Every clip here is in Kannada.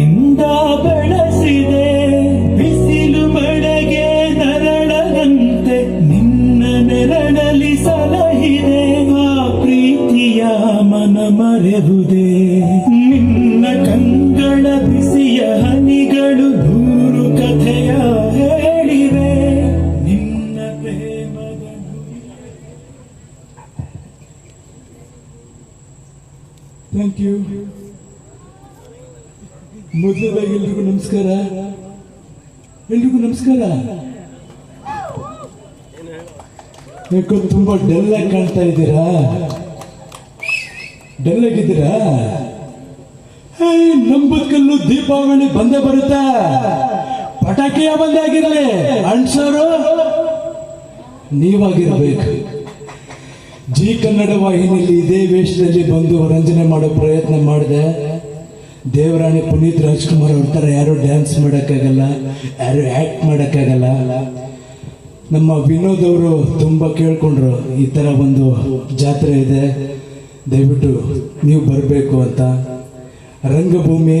ಎಂದಾ ಬೆಳೆಸಿದೆ ಬಿಸಿಲು ಮಳೆಗೆ ನರಳದಂತೆ ನಿನ್ನ ನೆರಳಲಿ ಸಲಹಿದೆ. ಆ ಪ್ರೀತಿಯ ಮನ ಮರೆಯುವುದೇ ನಿನ್ನ ಕಂಗಳ ಬಿಸಿಯ ಹನಿಗಳು ನೂರು ಕಥೆಯ ಹೇಳಿವೆ. ನಿನ್ನ ಪ್ರೇಮದ ಥ್ಯಾಂಕ್ ಯು ಮೊದಲದಾಗಿ ಎಲ್ರಿಗೂ ನಮಸ್ಕಾರ. ಎಲ್ರಿಗೂ ನಮಸ್ಕಾರ. ಯಾಕೋ ತುಂಬಾ ಡಲ್ ಆಗಿ ಕಾಣ್ತಾ ಇದ್ದೀರಾ? ಡಲ್ ಆಗಿದ್ದೀರಾ? ನಮ್ ದೀಪಾವಳಿ ಬಂದೇ ಬರುತ್ತಾ? ಪಟಾಕಿಯ ಬಂದೇ ಆಗಿರಲಿ. ಅಣ್ಸೋರು ನೀವಾಗಿರ್ಬೇಕು. ಜಿ ಕನ್ನಡ ವಾಹಿನಿಯಲ್ಲಿ ಇದೇ ವೇಷದಲ್ಲಿ ಬಂದು ರಂಜನೆ ಮಾಡೋ ಪ್ರಯತ್ನ ಮಾಡಿದೆ. ದೇವರಾಣಿ ಪುನೀತ್ ರಾಜ್ಕುಮಾರ್ ಅವ್ರ ಥರ ಯಾರು ಡ್ಯಾನ್ಸ್ ಮಾಡೋಕ್ಕಾಗಲ್ಲ, ಯಾರು ಆ್ಯಕ್ಟ್ ಮಾಡೋಕ್ಕಾಗಲ್ಲ. ನಮ್ಮ ವಿನೋದ್ ಅವರು ತುಂಬ ಕೇಳಿಕೊಂಡ್ರು, ಈ ಥರ ಒಂದು ಜಾತ್ರೆ ಇದೆ. ದಯವಿಟ್ಟು ನೀವು ಬರಬೇಕು ಅಂತ. ರಂಗಭೂಮಿ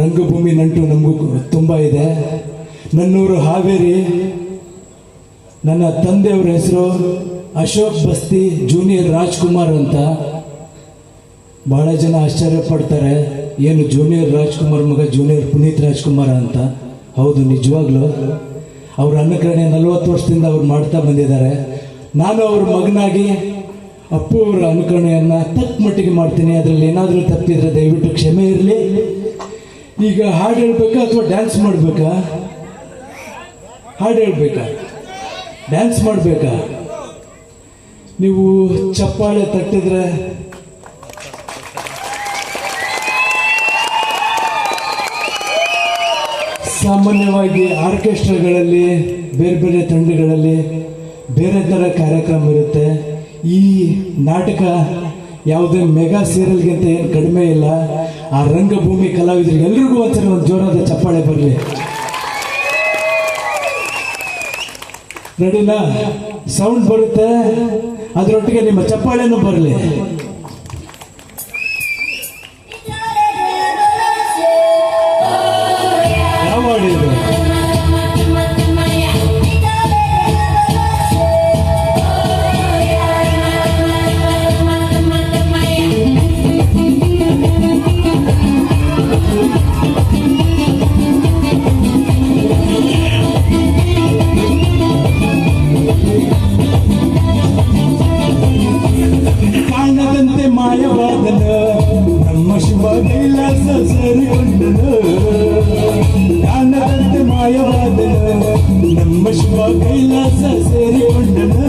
ರಂಗಭೂಮಿ ನಂಟು ನಮಗೂ ತುಂಬ ಇದೆ. ನನ್ನೂರು ಹಾವೇರಿ, ನನ್ನ ತಂದೆಯವರ ಹೆಸರು ಅಶೋಕ್ ಬಸ್ತಿ ಜೂನಿಯರ್ ರಾಜ್ಕುಮಾರ್ ಅಂತ. ಬಹಳ ಜನ ಆಶ್ಚರ್ಯ ಪಡ್ತಾರೆ, ಏನು ಜೂನಿಯರ್ ರಾಜ್ಕುಮಾರ್ ಮಗ ಜೂನಿಯರ್ ಪುನೀತ್ ರಾಜ್ಕುಮಾರ್ ಅಂತ? ಹೌದು, ನಿಜವಾಗ್ಲೂ. ಅವ್ರ ಅನುಕರಣೆ ನಲವತ್ತು ವರ್ಷದಿಂದ ಅವ್ರು ಮಾಡ್ತಾ ಬಂದಿದ್ದಾರೆ. ನಾನು ಅವ್ರ ಮಗನಾಗಿ ಅಪ್ಪು ಅವರ ಅನುಕರಣೆಯನ್ನು ತಕ್ಕ ಮಟ್ಟಿಗೆ ಮಾಡ್ತೀನಿ. ಅದರಲ್ಲಿ ಏನಾದರೂ ತಪ್ಪಿದ್ರೆ ದಯವಿಟ್ಟು ಕ್ಷಮೆ ಇರಲಿ. ಈಗ ಹಾಡು ಹೇಳ್ಬೇಕಾ ಅಥವಾ ಡ್ಯಾನ್ಸ್ ಮಾಡಬೇಕಾ? ಹಾಡು ಹೇಳ್ಬೇಕಾ? ಡ್ಯಾನ್ಸ್ ಮಾಡಬೇಕಾ? ನೀವು ಚಪ್ಪಾಳೆ ತಟ್ಟಿದ್ರೆ ಸಾಮಾನ್ಯವಾಗಿ ಆರ್ಕೆಸ್ಟ್ರಾಗಳಲ್ಲಿ, ಬೇರೆ ಬೇರೆ ತಂಡಗಳಲ್ಲಿ ಬೇರೆ ಥರ ಕಾರ್ಯಕ್ರಮ ಇರುತ್ತೆ. ಈ ನಾಟಕ ಯಾವುದೇ ಮೆಗಾ ಸೀರಿಯಲ್ಗಿಂತ ಏನು ಕಡಿಮೆ ಇಲ್ಲ. ಆ ರಂಗಭೂಮಿ ಕಲಾವಿದರಿಗೆ ಎಲ್ರಿಗೂ ಒಂದ್ಸರಿ ಒಂದು ಜೋರಾದ ಚಪ್ಪಾಳೆ ಬರಲಿ. ನಡಿನ ಸೌಂಡ್ ಬರುತ್ತೆ. ಅದರೊಟ್ಟಿಗೆ ನಿಮ್ಮ ಚಪ್ಪಾಳೆನೂ ಬರಲಿ. ಸೇರಿಕೊಂಡನು ಕಾಣದಂತೆ ಮಾಯವಾದನು ನಮ್ಮ ಶಿವ ಕೈಲಾಸ ಸೇರಿಕೊಂಡನು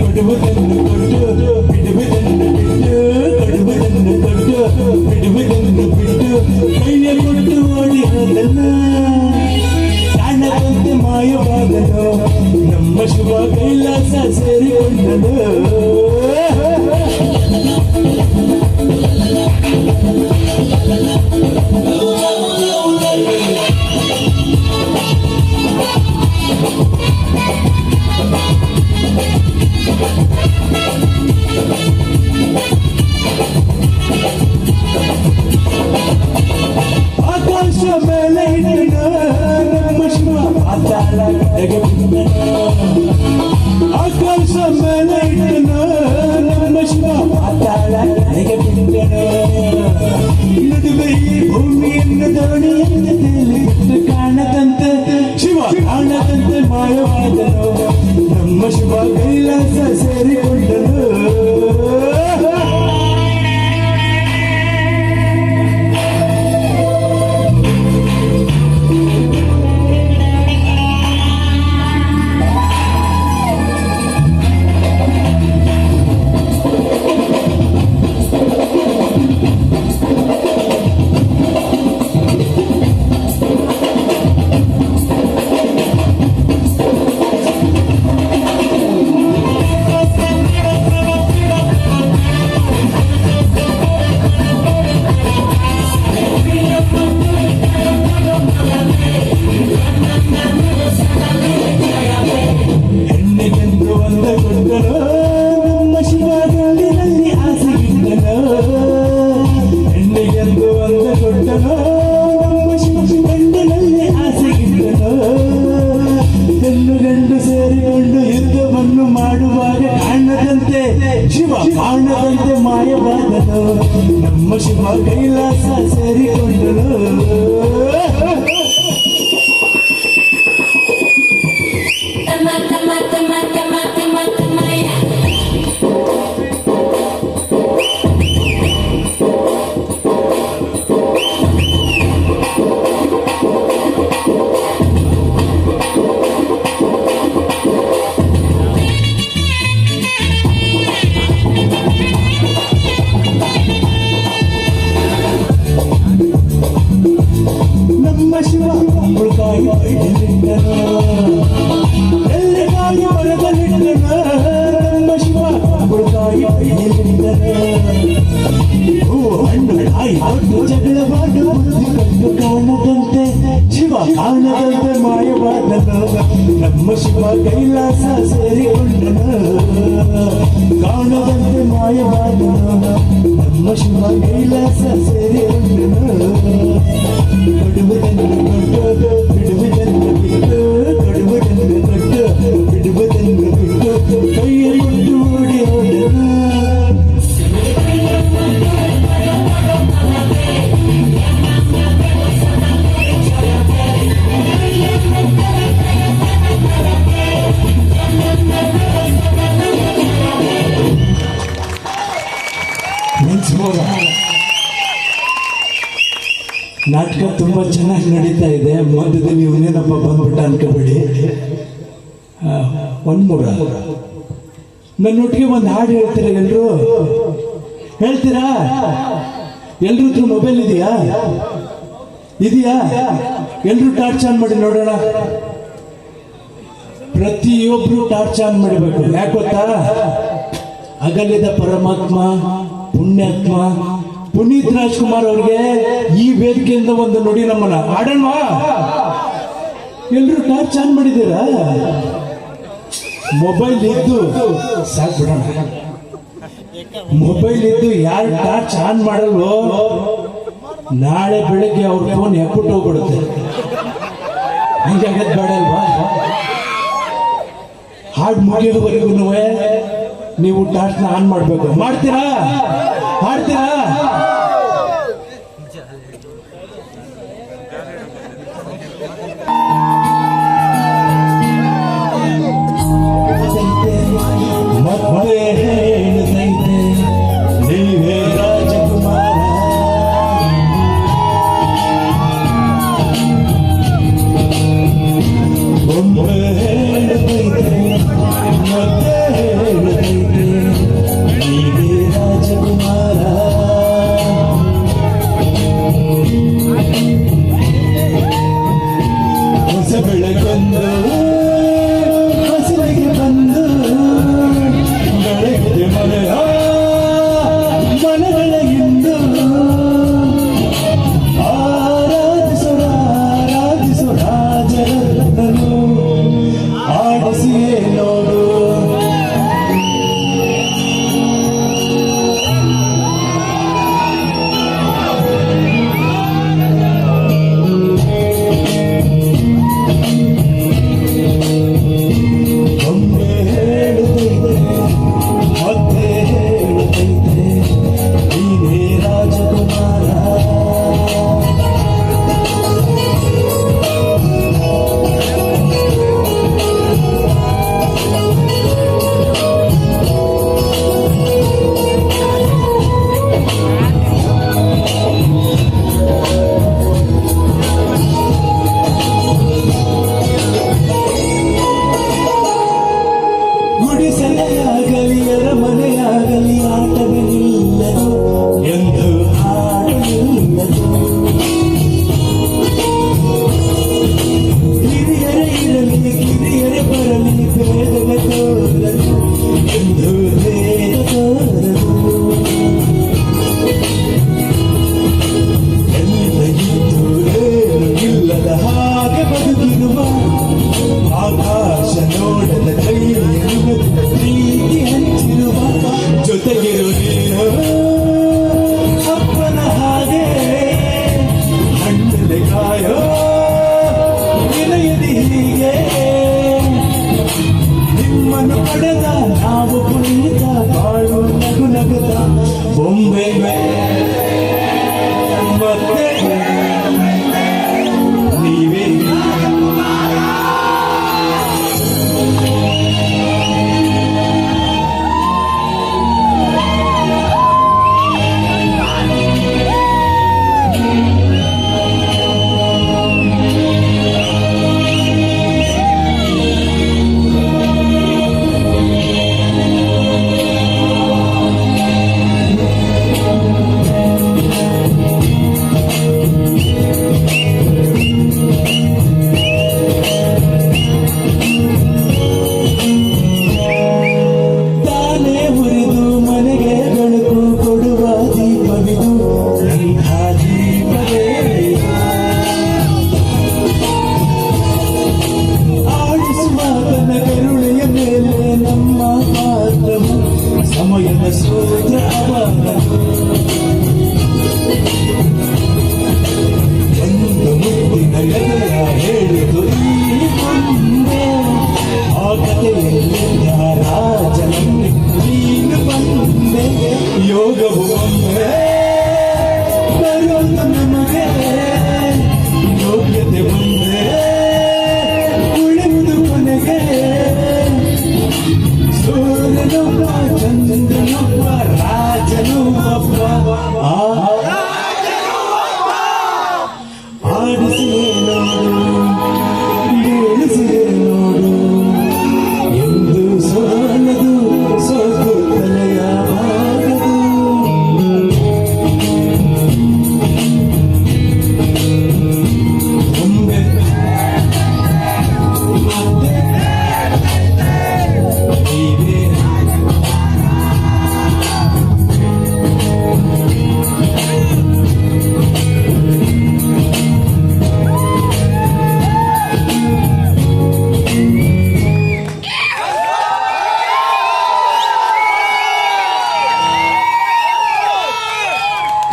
ಕೊಡುವುದನ್ನು ಕೊಟ್ಟು ಬಿಡುವುದನ್ನು ಬಿಟ್ಟು ಕೊಡುವುದನ್ನು ಕೊಟ್ಟು ಬಿಡುವುದನ್ನು ಬಿಟ್ಟು ಕೈಯ ಕೊಟ್ಟು ಓಡಿ ಹೋದನು ಕಾಣದಂತೆ ಮಾಯವಾದನು ನಮ್ಮ ಶಿವ ಕೈಲಾಸ ಸೇರಿಕೊಂಡನು ಕಡೆಗೆ ಬಿಟ್ಟನು ಆಕಾಶ ಮೇಲೆ ಇಟ್ಟನು ನಮ್ಮ ಶಿವ ಪಾತಾಳ ಕಡೆಗೆ ಬಿಟ್ಟನು ನಡುವೆ ಈ ಭೂಮಿಯನ್ನು ದೋಣಿಯನ್ನು ತೇಲಿಬಿಟ್ಟು ಕಾಣದಂತೆ ಶಿವ ಕಾಣದಂತೆ ಮಾಯವಾದನು ನಮ್ಮ ಶಿವ ಕೈಲಾಸ ಸೇರಿಕೊಂಡನು ಯುದ್ಧವನ್ನು ಮಾಡುವಾಗ ಕಾಣದಂತೆ ಶಿವ ಕಾಣದಂತೆ ಮಾಯವಾದನು ನಮ್ಮ ಶಿವ ಕೈಲಾಸ ಸೇರಿಕೊಂಡನು जगलं वाटू कंटू कान गंते शिवा कान गंते माय वादन ब्रह्म शिवा कैलासा सरी कुंडन कान गंते माय वादन ब्रह्म शिवा कैलासा सरी कुंडन गडवदन गडवदन ಚೆನ್ನಾಗಿ ನಡೀತಾ ಇದೆ. ಮಧ್ಯದಲ್ಲಿ ಇವನೇನಪ್ಪ ಬಂದ್ಬಿಟ್ಟ ಅನ್ಕೋಬೇಡಿ. ಒಂದು ಮೂರ. ನನ್ನೊಟ್ಟಿಗೆ ಒಂದು ಹಾಡು ಹೇಳ್ತೀರಾ ಎಲ್ಲರೂ ಹೇಳ್ತೀರಾ? ಎಲ್ರ ಹತ್ರ ಮೊಬೈಲ್ ಇದೆಯಾ? ಇದೆಯಾ? ಎಲ್ರು ಟಾರ್ಚ್ ಆನ್ ಮಾಡಿ ನೋಡೋಣ. ಪ್ರತಿಯೊಬ್ರು ಟಾರ್ಚ್ ಆನ್ ಮಾಡಬೇಕು. ಯಾಕೆ ಗೊತ್ತಾ? ಅಗಲಿದ ಪರಮಾತ್ಮ, ಪುಣ್ಯಾತ್ಮ ಪುನೀತ್ ರಾಜ್ಕುಮಾರ್ ಅವ್ರಿಗೆ ಈ ವೇದಿಕೆಯಿಂದ ಒಂದು ನೋಡಿ ನಮ್ಮನ್ನ. ಆಡೋಣ ಎಲ್ರು ಟಾರ್ಚ್ ಆನ್ ಮಾಡಿದ್ದೀರಾ? ಮೊಬೈಲ್ ಇದ್ದು ಸಾಕ್ ಬಿಡೋಣ. ಮೊಬೈಲ್ ಇದ್ದು ಯಾರು ಟಾರ್ಚ್ ಆನ್ ಮಾಡಲ್ವೋ, ನಾಳೆ ಬೆಳಗ್ಗೆ ಅವ್ರ ಫೋನ್ ಎಪ್ಪಟ್ಟು ಹೋಗ್ಬಿಡುತ್ತೆ. ಹಂಗಾಗದ್ ಬೇಡ ಅಲ್ವಾ? ಹಾಡು ಮುಗಿಯೋವರೆಗೂ ನೀವು ಟಾರ್ಚ್ನ ಆನ್ ಮಾಡ್ಬೇಕು. ಮಾಡ್ತೀರಾ? ಮಾಡ್ತೀರಾ?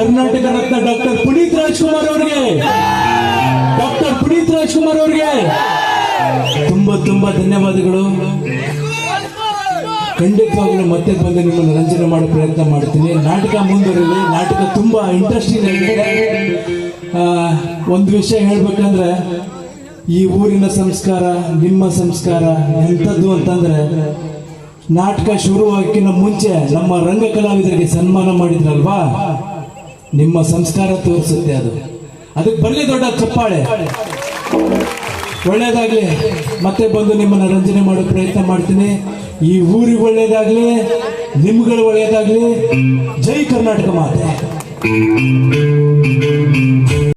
ಕರ್ನಾಟಕ ರತ್ನ ಡಾಕ್ಟರ್ ಪುನೀತ್ ರಾಜ್ಕುಮಾರ್ ಅವರಿಗೆ. ಡಾಕ್ಟರ್ ಪುನೀತ್ ರಾಜ್ಕುಮಾರ್ ಅವರಿಗೆ. ತುಂಬಾ ತುಂಬಾ ಧನ್ಯವಾದಗಳು. ಖಂಡಿತವಾಗ್ಲೂ ಮತ್ತೆ ಬಂದು ನಿಮ್ಮನ್ನು ರಂಜನೆ ಮಾಡೋ ಪ್ರಯತ್ನ ಮಾಡ್ತೀನಿ. ನಾಟಕ ಮುಂದುವರಿಲಿ. ನಾಟಕ ತುಂಬಾ ಇಂಟ್ರೆಸ್ಟಿಂಗ್ ಆಗಿದೆ. ಒಂದು ವಿಷಯ ಹೇಳ್ಬೇಕಂದ್ರೆ, ಈ ಊರಿನ ಸಂಸ್ಕಾರ, ನಿಮ್ಮ ಸಂಸ್ಕಾರ ಎಂಥದ್ದು ಅಂತಂದ್ರೆ, ನಾಟಕ ಶುರುವಾಕಿನ ಮುಂಚೆ ನಮ್ಮ ರಂಗ ಕಲಾವಿದರಿಗೆ ಸನ್ಮಾನ ಮಾಡಿದ್ರಲ್ವಾ? ನಿಮ್ಮ ಸಂಸ್ಕಾರ ತೋರಿಸುತ್ತೆ ಅದು. ಅದಕ್ಕೆ ಬರಲಿ ದೊಡ್ಡ ಚಪ್ಪಾಳೆ. ಒಳ್ಳೇದಾಗ್ಲಿ. ಮತ್ತೆ ಬಂದು ನಿಮ್ಮನ್ನ ರಂಜನೆ ಮಾಡೋ ಪ್ರಯತ್ನ ಮಾಡ್ತೀನಿ. ಈ ಊರಿಗೆ ಒಳ್ಳೇದಾಗ್ಲಿ, ನಿಮ್ಗಳು ಒಳ್ಳೇದಾಗ್ಲಿ. ಜೈ ಕರ್ನಾಟಕ ಮಾತೆ.